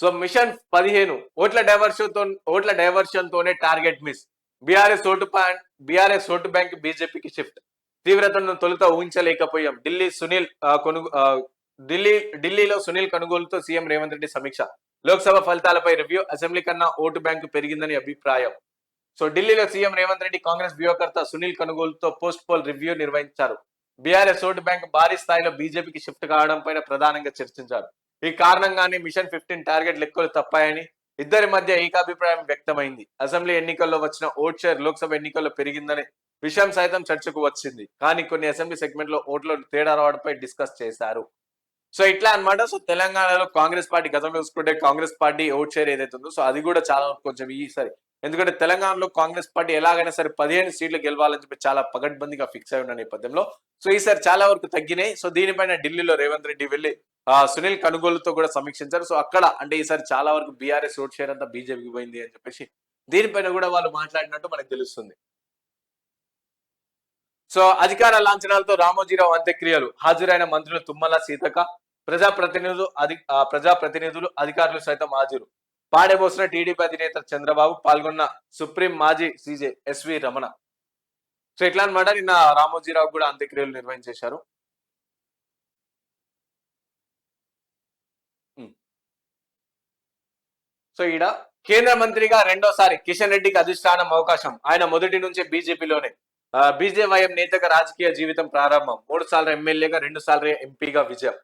So machine పదిహేను. ఓట్ల diversion ఓట్ల డైవర్షన్ తోనే target miss BRS vote bank BRS vote bank బీజేపీకి షిఫ్ట్ తీవ్రతను తొలుత ఊహించలేకపోయాం. ఢిల్లీ సునీల్ కొనుగో ఢిల్లీ ఢిల్లీలో సునీల్ కొనుగోలుతో సీఎం రేవంత్ రెడ్డి సమీక్ష. లోక్సభ ఫలితాలపై రివ్యూ అసెంబ్లీ కన్నా ఓటు బ్యాంకు పెరిగిందని అభిప్రాయం. సో ఢిల్లీలో సీఎం రేవంత్ రెడ్డి కాంగ్రెస్ వ్యూహకర్త సునీల్ కొనుగోలుతో పోస్ట్ పోల్ రివ్యూ నిర్వహించారు. బీఆర్ఎస్ ఓటు బ్యాంక్ భారీ స్థాయిలో బీజేపీకి షిఫ్ట్ కావడం పైన ప్రధానంగా చర్చించారు. ఈ కారణంగానే మిషన్ ఫిఫ్టీన్ టార్గెట్ లెక్కలు తప్పాయని ఇద్దరి మధ్య ఏకాభిప్రాయం వ్యక్తమైంది. అసెంబ్లీ ఎన్నికల్లో వచ్చిన ఓట్ షేర్ లోక్సభ ఎన్నికల్లో పెరిగిందని విషయం సైతం చర్చకు వచ్చింది. కానీ కొన్ని అసెంబ్లీ సెగ్మెంట్లో ఓట్లో తేడా రావడంపై డిస్కస్ చేశారు. సో ఇట్లా అన్నమాట. సో తెలంగాణలో కాంగ్రెస్ పార్టీ గతంలో చూసుకుంటే కాంగ్రెస్ పార్టీ ఓట్ షేర్ ఏదైతే ఉందో సో అది కూడా చాలా కొంచెం కొంచెం ఈసారి ఎందుకంటే తెలంగాణలో కాంగ్రెస్ పార్టీ ఎలాగైనా సరే పదిహేను సీట్లు గెలవాలని చెప్పి చాలా పగడ్బందీగా ఫిక్స్ అయి ఉన్న నేపథ్యంలో సో ఈసారి చాలా వరకు తగ్గినాయి. సో దీనిపైన ఢిల్లీలో రేవంత్ రెడ్డి వెళ్ళి సునీల్ కనుగోలుతో కూడా సమీక్షించారు. సో అక్కడ అంటే ఈసారి చాలా వరకు బీఆర్ఎస్ రోడ్ షేర్ అంతా బీజేపీకి పోయింది అని చెప్పేసి దీనిపైన కూడా వాళ్ళు మాట్లాడినట్టు మనకు తెలుస్తుంది. సో అధికార లాంఛనాలతో రామోజీరావు అంత్యక్రియలు హాజరైన మంత్రులు తుమ్మల సీతక ప్రజాప్రతినిధులు అధి ప్రజాప్రతినిధులు అధికారులు సైతం హాజరు. పాడేబోసిన టీడీపీ అధినేత చంద్రబాబు పాల్గొన్న సుప్రీం మాజీ సీజే ఎస్వి రమణ. సో ఎట్లా అనమాట నిన్న రామోజీరావు కూడా అంత్యక్రియలు నిర్వహించేశారు. సో ఈడ కేంద్ర మంత్రిగా రెండోసారి కిషన్ రెడ్డికి అధిష్టానం అవకాశం. ఆయన మొదటి నుంచి బీజేపీలోనే. బీజేవైఎం నేతగా రాజకీయ జీవితం ప్రారంభం. మూడు సార్లు ఎమ్మెల్యేగా రెండు సార్లు ఎంపీగా విజయం.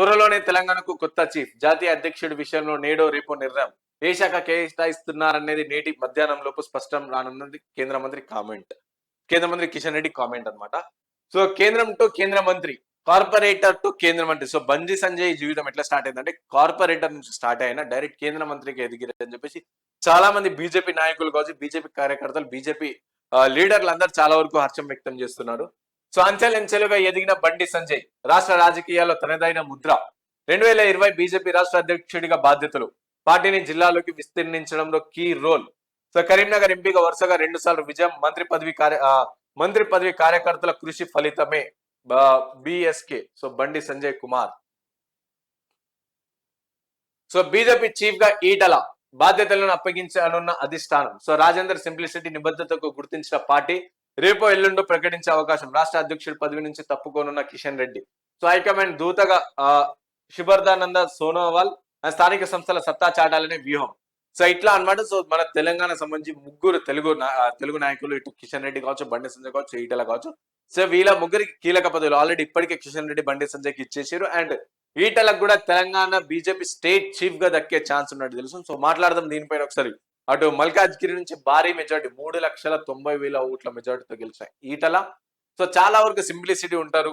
త్వరలోనే తెలంగాణకు కొత్త చీఫ్ జాతీయ అధ్యక్షుడి విషయంలో నేడో రేపు నిర్ణయం. ఏ శాఖ కేటాయిస్తున్నారనేది నేటి మధ్యాహ్నం లోపు స్పష్టం రానున్నది కేంద్ర మంత్రి కామెంట్. కేంద్ర మంత్రి కిషన్ రెడ్డి కామెంట్ అన్నమాట. సో కేంద్రం టు కేంద్ర మంత్రి కార్పొరేటర్ టు కేంద్ర మంత్రి. సో బంజీ సంజయ్ జీవితం ఎట్లా స్టార్ట్ అయిందంటే కార్పొరేటర్ నుంచి స్టార్ట్ అయినా డైరెక్ట్ కేంద్ర మంత్రికి ఎదిగిరని చెప్పేసి చాలా మంది బీజేపీ నాయకులు కావచ్చు బీజేపీ కార్యకర్తలు బీజేపీ లీడర్లు అందరూ చాలా వరకు హర్షం వ్యక్తం చేస్తున్నారు. సో అంచెలంచెలుగా ఎదిగిన బండి సంజయ్ రాష్ట్ర రాజకీయాల్లో తనదైన ముద్ర. రెండు వేల ఇరవై బీజేపీ రాష్ట్ర అధ్యక్షుడిగా బాధ్యతలు. పార్టీని జిల్లాలోకి విస్తరించడంలో కీ రోల్. సో కరీంనగర్ ఎంపీగా వరుసగా రెండు సార్లు విజయం మంత్రి పదవి కార్య మంత్రి పదవి కార్యకర్తల కృషి ఫలితమే బిఎస్కే so Bandi Sanjay Kumar. So BJP చీఫ్గా ఈటల బాధ్యతలను అప్పగించనున్న అధిష్టానం. సో రాజేందర్ సింప్లిసిటీ నిబద్ధతకు గుర్తించిన పార్టీ రేపో ఎల్లుండో ప్రకటించే అవకాశం. రాష్ట్ర అధ్యక్షుడి పదవి నుంచి తప్పుకోనున్న Kishan Reddy. So high command దూతగా ఆ, శిబర్దానంద సోనోవాల్ స్థానిక సంస్థల సత్తా చాటాలనే వ్యూహం. సో ఇట్లా అన్నమాట. సో మన తెలంగాణ సంబంధించి ముగ్గురు తెలుగు తెలుగు నాయకులు ఇటు కిషన్ రెడ్డి కావచ్చు బండి సంజయ్ కావచ్చు ఈటల కావచ్చు. సో వీళ్ళ ముగ్గురికి కీలక పదవులు. ఆల్రెడీ ఇప్పటికే కిషన్ రెడ్డి బండి సంజయ్కి ఇచ్చేసారు. అండ్ ఈటలకు కూడా తెలంగాణ బీజేపీ స్టేట్ చీఫ్గా దక్కే ఛాన్స్ ఉన్నట్టు తెలుసు. సో మాట్లాడదాం దీనిపైన ఒకసారి. అటు మల్కాజ్గిరి నుంచి భారీ మెజార్టీ మూడు లక్షల తొంభై వేల ఓట్ల మెజార్టీతో గెలిచాయి. ఈటల. సో చాలా వరకు సింప్లిసిటీ ఉంటారు.